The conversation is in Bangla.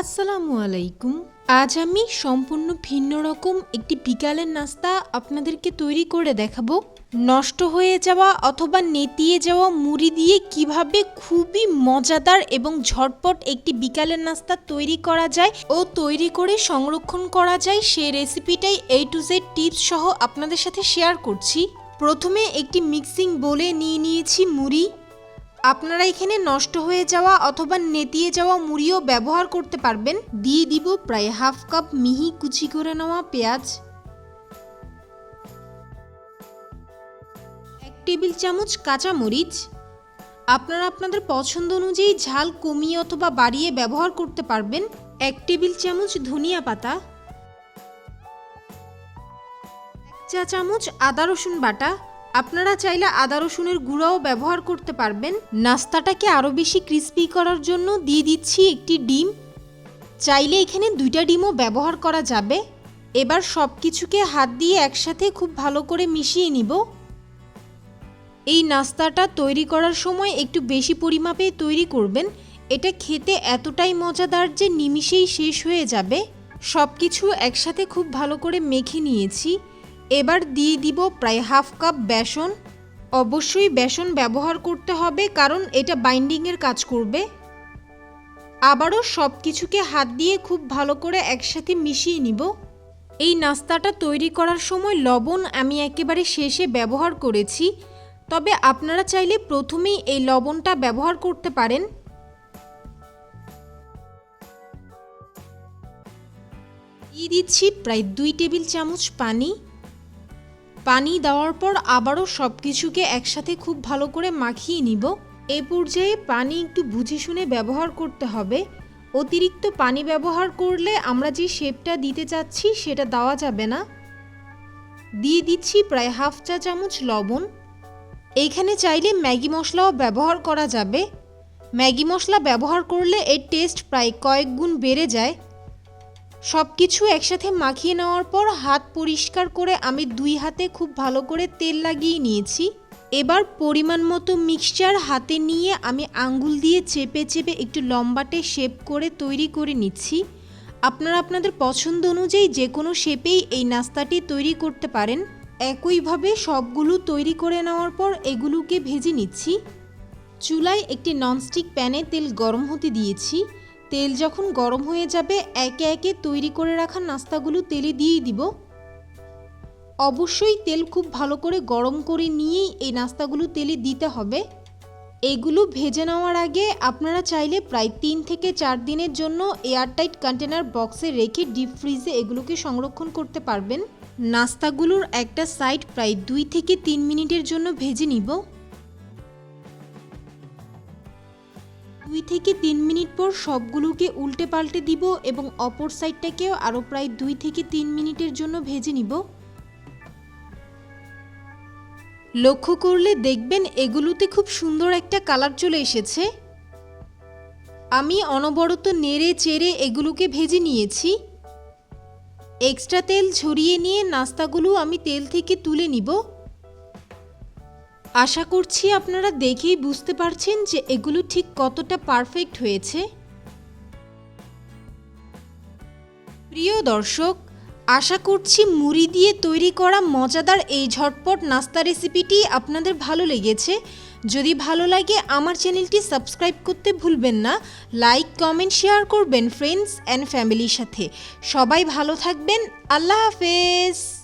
আসসালামু আলাইকুম। আজ আমি সম্পূর্ণ ভিন্ন রকম একটি বিকালের নাস্তা আপনাদেরকে তৈরি করে দেখাবো। নষ্ট হয়ে যাওয়া অথবা নেতিয়ে যাওয়া মুড়ি দিয়ে কীভাবে খুবই মজাদার এবং ঝটপট একটি বিকালের নাস্তা তৈরি করা যায় ও তৈরি করে সংরক্ষণ করা যায় সেই রেসিপিটাই এই টু জেড টিপস সহ আপনাদের সাথে শেয়ার করছি। প্রথমে একটি মিক্সিং বলে নিয়ে নিয়েছি মুড়ি। আপনারা এখানে নষ্ট হয়ে যাওয়া অথবা নেতিয়ে যাওয়া মুড়িও ব্যবহার করতে পারবেন। দিয়ে দিব প্রায় হাফ কাপ মিহি কুচি করে নেওয়া পেঁয়াজ। এক টেবিল চামচ কাঁচা মরিচ। আপনারা আপনাদের পছন্দ অনুযায়ী ঝাল কমিয়ে অথবা বাড়িয়ে ব্যবহার করতে পারবেন। এক টেবিল চামচ ধনিয়া পাতা। এক চা চামচ আদা রসুন বাটা। আপনারা চাইলে আদা রসুনের গুঁড়াও ব্যবহার করতে পারবেন। নাস্তাটাকে আরও বেশি ক্রিস্পি করার জন্য দিয়ে দিচ্ছি একটি ডিম। চাইলে এখানে দুইটা ডিমও ব্যবহার করা যাবে। এবার সব কিছুকে হাত দিয়ে একসাথে খুব ভালো করে মিশিয়ে নিব। এই নাস্তাটা তৈরি করার সময় একটু বেশি পরিমাপে তৈরি করবেন। এটা খেতে এতটাই মজাদার যে নিমিষেই শেষ হয়ে যাবে। সব কিছু একসাথে খুব ভালো করে মেখে নিয়েছি। এবার দিয়ে দিব প্রায় হাফ কাপ বেসন। অবশ্যই বেসন ব্যবহার করতে হবে, কারণ এটা বাইন্ডিংয়ের কাজ করবে। আবারও সব কিছুকে হাত দিয়ে খুব ভালো করে একসাথে মিশিয়ে নিব। এই নাস্তাটা তৈরি করার সময় লবণ আমি একেবারে শেষে ব্যবহার করেছি। তবে আপনারা চাইলে প্রথমেই এই লবণটা ব্যবহার করতে পারেন। দিয়ে দিচ্ছি প্রায় দুই টেবিল চামচ পানি। পানি দেওয়ার পর আবারও সব কিছুকে একসাথে খুব ভালো করে মাখিয়ে নিব। এ পর্যায়ে পানি একটু বুঝে শুনে ব্যবহার করতে হবে। অতিরিক্ত পানি ব্যবহার করলে আমরা যে শেপটা দিতে চাচ্ছি সেটা দেওয়া যাবে না। দিয়ে দিচ্ছি প্রায় হাফ চা চামচ লবণ। এইখানে চাইলে ম্যাগি মশলাও ব্যবহার করা যাবে। ম্যাগি মশলা ব্যবহার করলে এর টেস্ট প্রায় কয়েক গুণ বেড়ে যায়। সব কিছু একসাথে মাখিয়ে নেওয়ার পর হাত পরিষ্কার করে আমি দুই হাতে খুব ভালো করে তেল লাগিয়ে নিয়েছি। এবার পরিমাণ মতো মিক্সচার হাতে নিয়ে আমি আঙ্গুল দিয়ে চেপে চেপে একটু লম্বাটে শেপ করে তৈরি করে নিচ্ছি। আপনারা আপনাদের পছন্দ অনুযায়ী যে কোনো শেপেই এই নাস্তাটি তৈরি করতে পারেন। একইভাবে সবগুলো তৈরি করে নেওয়ার পর এগুলোকে ভেজে নিচ্ছি। চুলায় একটি ননস্টিক প্যানে তেল গরম হতে দিয়েছি। তেল যখন গরম হয়ে যাবে, একে একে তৈরি করে রাখা নাস্তাগুলো তেলে দিয়েই দিব। অবশ্যই তেল খুব ভালো করে গরম করে নিয়েই এই নাস্তাগুলো তেলে দিতে হবে। এগুলো ভেজে নেওয়ার আগে আপনারা চাইলে প্রায় তিন থেকে চার দিনের জন্য এয়ারটাইট কন্টেনার বক্সে রেখে ডিপ ফ্রিজে এগুলোকে সংরক্ষণ করতে পারবেন। নাস্তাগুলোর একটা সাইড প্রায় দুই থেকে তিন মিনিটের জন্য ভেজে নিব। দুই থেকে তিন মিনিট পর সবগুলোকে উল্টে পাল্টে দিব এবং অপর সাইডটাকেও আরও প্রায় দুই থেকে তিন মিনিটের জন্য ভেজে নিব। লক্ষ্য করলে দেখবেন এগুলোতে খুব সুন্দর একটা কালার চলে এসেছে। আমি অনবরত নেড়ে চেড়ে এগুলোকে ভেজে নিয়েছি। এক্সট্রা তেল ঝরিয়ে নিয়ে নাস্তাগুলো আমি তেল থেকে তুলে নিব। আশা করছি আপনারা দেখেই বুঝতে পারছেন যে এগুলো ঠিক কতটা পারফেক্ট হয়েছে। প্রিয় দর্শক, আশা করছি মুড়ি দিয়ে তৈরি করা মজাদার এই ঝটপট নাস্তা রেসিপিটি আপনাদের ভালো লেগেছে। যদি ভালো লাগে আমার চ্যানেলটি সাবস্ক্রাইব করতে ভুলবেন না। লাইক, কমেন্ট, শেয়ার করবেন ফ্রেন্ডস অ্যান্ড ফ্যামিলির সাথে। সবাই ভালো থাকবেন। আল্লাহ হাফেজ।